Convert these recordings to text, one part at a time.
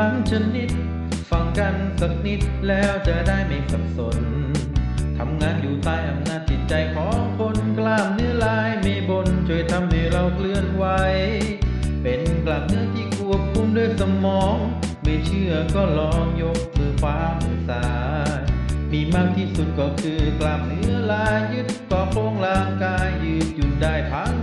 างชนิด ฟังกันสักนิดแล้วจะได้ไม่สับสน ทำงานอยู่ใต้อำนาจจิตใจของคนกล้ามเนื้อลายไม่บน ช่วยทำให้เราเคลื่อนไหว เป็นกล้ามเนื้อที่ควบคุมด้วยสมอง ไม่เชื่อก็ลองยกมือขวามือซ้ายมีมากที่สุดก็คือกล้ามเนื้อลายยึดเกาะโครงร่างกายยืดหยุ่นได้ทั้ง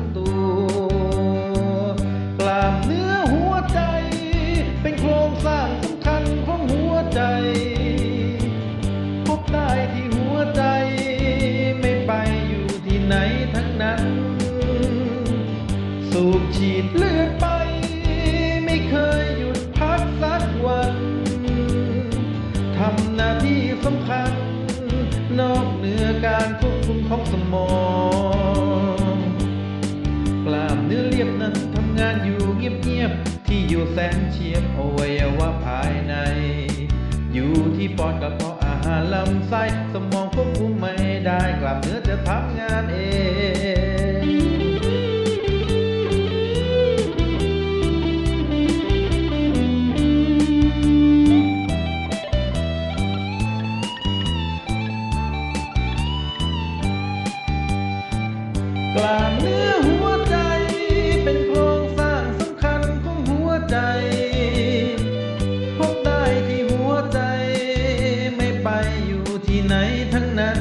สำคัญ นอกเหนือการควบคุมของสมองกล้ามเนื้อเรียบนั้นทำงานอยู่เงียบๆที่อยู่แสนเฉียบอวัยวะภายใน อยู่ที่ปอดกระเพาะอาหารลำไส้สมองควบคุมไม่ได้กล้ามเนื้อจะทำงานเอง กล้ามเนื้อหัวใจ เป็นโครงสร้างสำคัญของหัวใจ พบได้ที่หัวใจ ไม่ไปอยู่ที่ไหนทั้งนั้น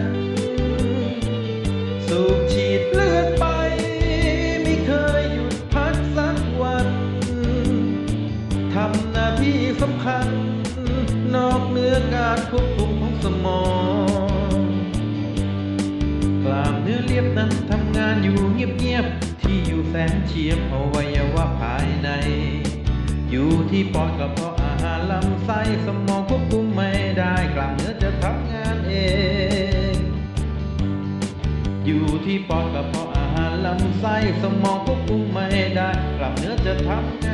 สูบฉีดเลือดไป ไม่เคยหยุดพักสักวันทำหน้าที่สำคัญ นอกเหนือการควบคุมของสมองานอยู่เงียบๆที่อยู่แสนเฉียบอวัยวะภายใน อยู่ที่ปอดกระเพาะอาหารลำไส้สมองควบคุมไม่ได้กล้ามเนื้อจะทำงานเอง อยู่ที่ปอดกระเพาะอาหารลำไส้สมองควบคุมไม่ได้กล้ามเนื้อจะทำงาน